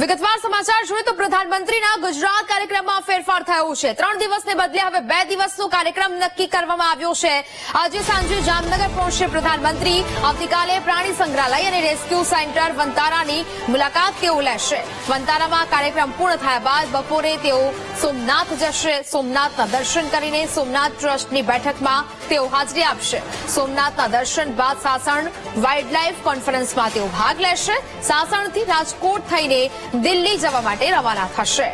વિગતવાર સમાચાર જોઈએ તો પ્રધાનમંત્રીના ગુજરાત કાર્યક્રમમાં ફેરફાર થયો છે. ત્રણ દિવસને બદલે હવે બે દિવસનો કાર્યક્રમ નક્કી કરવામાં આવ્યો છે. આજે સાંજે જામનગર પહોંચશે પ્રધાનમંત્રી. આવતીકાલે પ્રાણી સંગ્રહાલય અને રેસ્ક્યુ સેન્ટર વંતારાની મુલાકાત તેઓ લેશે. વંતારામાં કાર્યક્રમ પૂર્ણ થયા બાદ બપોરે તેઓ સોમનાથ જશે. સોમનાથના દર્શન કરીને સોમનાથ ટ્રસ્ટની બેઠકમાં તેઓ હાજરી આપશે. સોમનાથના દર્શન બાદ સાસણ વાઇલ્ડ લાઇફ કોન્ફરન્સમાં તેઓ ભાગ લેશે. સાસણથી રાજકોટ થઈને દિલ્હી જવા માટે રવાના થશે.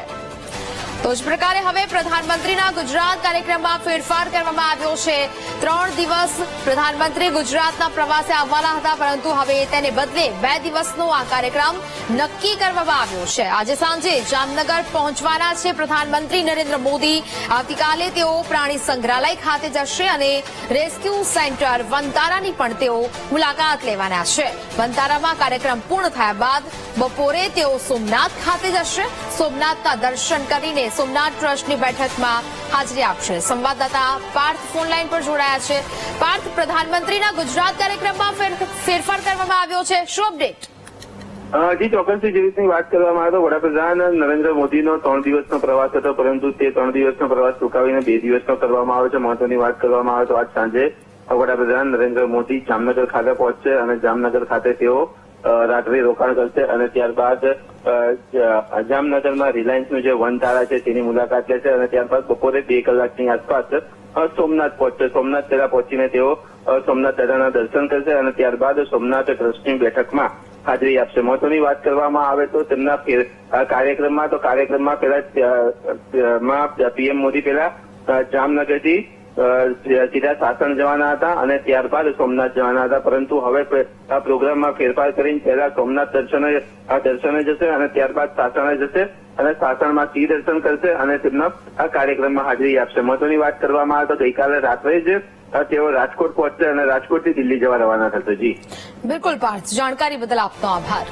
તો જ પ્રકારે હવે પ્રધાનમંત્રીના ગુજરાત કાર્યક્રમમાં ફેરફાર કરવામાં આવ્યો છે. ત્રણ દિવસ પ્રધાનમંત્રી ગુજરાતના પ્રવાસે આવવાના હતા, પરંતુ હવે તેને બદલે બે દિવસનો આ કાર્યક્રમ નક્કી કરવામાં આવ્યો છે. આજે સાંજે જામનગર પહોંચવાના છે પ્રધાનમંત્રી નરેન્દ્ર મોદી. આવતીકાલે તેઓ પ્રાણી સંગ્રહાલય ખાતે જશે અને રેસ્ક્યુ સેન્ટર વંતારાની પણ તેઓ મુલાકાત લેવાના છે. વંતારામાં કાર્યક્રમ પૂર્ણ થયા બાદ બપોરે તેઓ સોમનાથ ખાતે જશે. સોમનાથના દર્શન કરીને સોમનાથ ટ્રસ્ટની બેઠકમાં હાજરી આપશે. સંવાદદાતા પાર્થ ફોનલાઈન પર જોડાયા છે. પાર્થ, પ્રધાનમંત્રીના ગુજરાત કાર્યક્રમમાં ફેરફાર કરવામાં આવ્યો છે. શું અપડેટ? જી, ચોક્કસથી જે રીતની વાત કરવામાં આવે તો વડાપ્રધાન નરેન્દ્ર મોદીનો ત્રણ દિવસનો પ્રવાસ હતો, પરંતુ તે ત્રણ દિવસનો પ્રવાસ ચૂકાવીને બે દિવસનો કરવામાં આવ્યો છે. મહત્વની વાત કરવામાં આવે તો આજ સાંજે વડાપ્રધાન નરેન્દ્ર મોદી જામનગર ખાતે પહોંચશે અને જામનગર ખાતે તેઓ રાત્રે રોકાણ કરશે અને ત્યારબાદ જામનગરમાં રિલાયન્સનું જે વન તારા છે તેની મુલાકાત લેશે અને ત્યારબાદ બપોરે બે કલાકની આસપાસ સોમનાથ પહોંચશે. સોમનાથ પહેલા પહોંચીને તેઓ સોમનાથ દાદાના દર્શન કરશે અને ત્યારબાદ સોમનાથ ટ્રસ્ટની બેઠકમાં હાજરી આપશે. મહત્વની વાત કરવામાં આવે તો તેમના કાર્યક્રમમાં તો કાર્યક્રમમાં પહેલા પીએમ મોદી પહેલા જામનગરથી સીધા સાસણ જવાના હતા અને ત્યારબાદ સોમનાથ જવાના હતા. પરંતુ હવે આ પ્રોગ્રામમાં ફેરફાર કરીને પહેલા સોમનાથ દર્શને દર્શને જશે અને ત્યારબાદ સાસણે જશે અને સાસણમાં સિંહ દર્શન કરશે અને તેમના આ કાર્યક્રમમાં હાજરી આપશે. મહત્વની વાત કરવામાં આવે તો ગઈકાલે રાત્રે જ તેઓ રાજકોટ પહોંચશે અને રાજકોટથી દિલ્હી જવા રવાના થશે. જી. બિલકુલ, પાર્થ. જાણકારી બદલ આપનો આભાર.